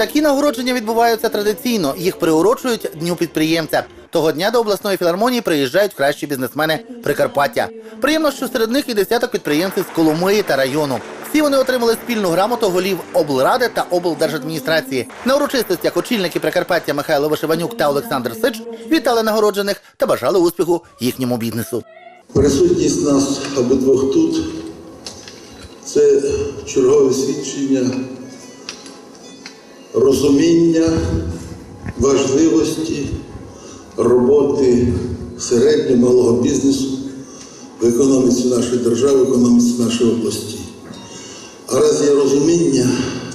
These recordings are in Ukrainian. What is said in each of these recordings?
Такі нагородження відбуваються традиційно. Їх приурочують дню підприємця. Того дня до обласної філармонії приїжджають кращі бізнесмени Прикарпаття. Приємно, що серед них і десяток підприємців з Коломиї та району. Всі вони отримали спільну грамоту голів облради та облдержадміністрації. На урочистостях очільники Прикарпаття Михайло Вишиванюк та Олександр Сич вітали нагороджених та бажали успіху їхньому бізнесу. Присутність нас обидвох тут це чергове свідчення розуміння важливості роботи середнього малого бізнесу в економіці нашої держави, в економіці нашої області. А раз є розуміння,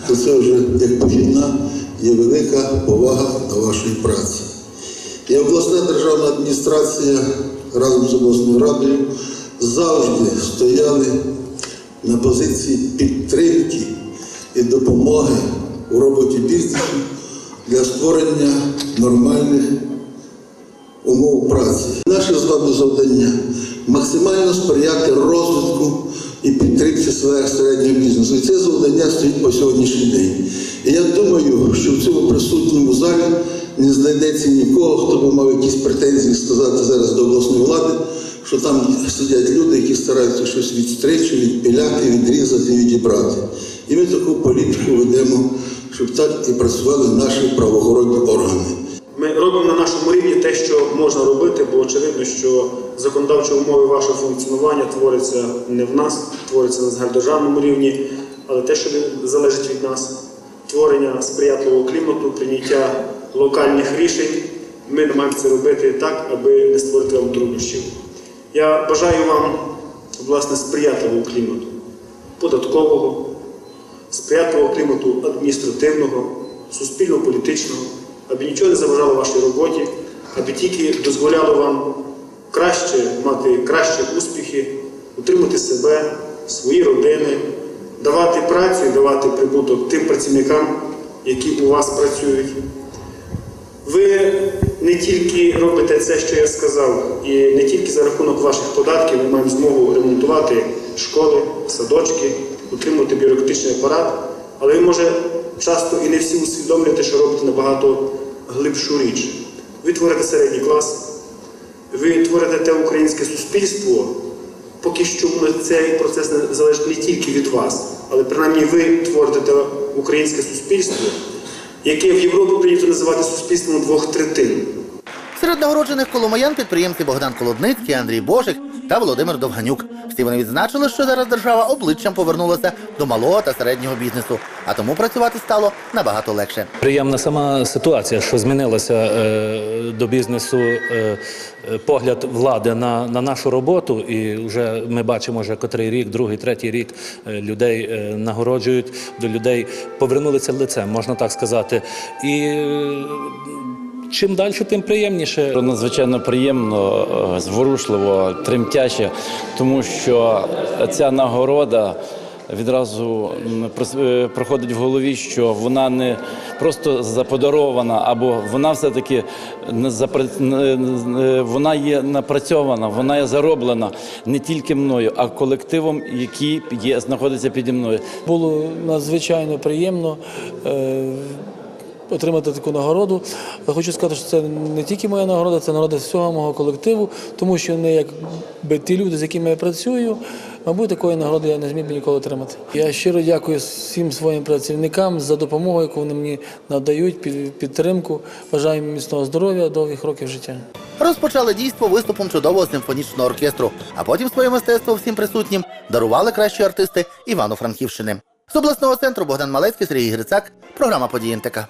то це вже як похідна є велика повага до вашої праці. І обласна державна адміністрація разом з обласною радою завжди стояли на позиції підтримки і допомоги у роботі бізнесу для створення нормальних умов праці. Наше з вами завдання максимально сприяти розвитку і підтримці сфер середнього бізнесу. І це завдання стоїть по сьогоднішній день. І я думаю, що в цьому присутньому залі не знайдеться нікого, хто би мав якісь претензії сказати зараз до обласної влади, що там сидять люди, які стараються щось відстричити, відпіляти, відрізати, відібрати. І ми таку політику ведемо, щоб так і працювали наші правоохоронні органи. Ми робимо на нашому рівні те, що можна робити, бо очевидно, що законодавчі умови вашого функціонування творяться не в нас, творяться на загальнодержавному рівні, але те, що залежить від нас, творення сприятливого клімату, прийняття локальних рішень, ми намагаємося це робити так, аби не створити вам труднощів. Я бажаю вам власне сприятливого клімату, податкового, сприятливого клімату адміністративного, суспільно-політичного, аби нічого не заважало вашій роботі, аби тільки дозволяло вам краще мати кращі успіхи, утримати себе, свої родини, давати працю і давати прибуток тим працівникам, які у вас працюють. Ви не тільки робите це, що я сказав, і не тільки за рахунок ваших податків ми маємо змогу ремонтувати школи, садочки, утримувати бюрократичний апарат, але ви, може, часто і не всі усвідомлюєте, що робите набагато глибшу річ. Ви творите середній клас, ви творите те українське суспільство, поки що цей процес не залежить не тільки від вас, але принаймні ви творите те українське суспільство, яке в Європі прийнято називати суспільством двох третин. Серед нагороджених коломиян підприємці Богдан Колодницький, Андрій Божик та Володимир Довганюк. Всі вони відзначили, що зараз держава обличчям повернулася до малого та середнього бізнесу, а тому працювати стало набагато легше. Приємна сама ситуація, що змінилася е, до бізнесу е, е, погляд влади на, на нашу роботу, і вже ми бачимо, вже котрий рік, другий, третій рік е, людей е, нагороджують, до людей повернулися лицем, можна так сказати. І чим далі, тим приємніше. Надзвичайно приємно, е, зворушливо, тремтяче, тому що ця нагорода відразу е, проходить в голові, що вона не просто заподарована, або вона все-таки не запра- не- не- вона є напрацьована, вона є зароблена не тільки мною, а колективом, який є, знаходиться піді мною. Було надзвичайно приємно е, отримати таку нагороду. Хочу сказати, що це не тільки моя нагорода, це нагорода всього мого колективу, тому що вони, якби ті люди, з якими я працюю, мабуть, такої нагороди я не зміг би ніколи отримати. Я щиро дякую всім своїм працівникам за допомогу, яку вони мені надають, під- підтримку. Бажаю міцного здоров'я, довгих років життя. Розпочали дійство виступом чудового симфонічного оркестру, а потім своє мистецтво всім присутнім дарували кращі артисти Івано-Франківщини. З обласного центру Богдан Малецький, Сергій Грицак, програма «Події НТК».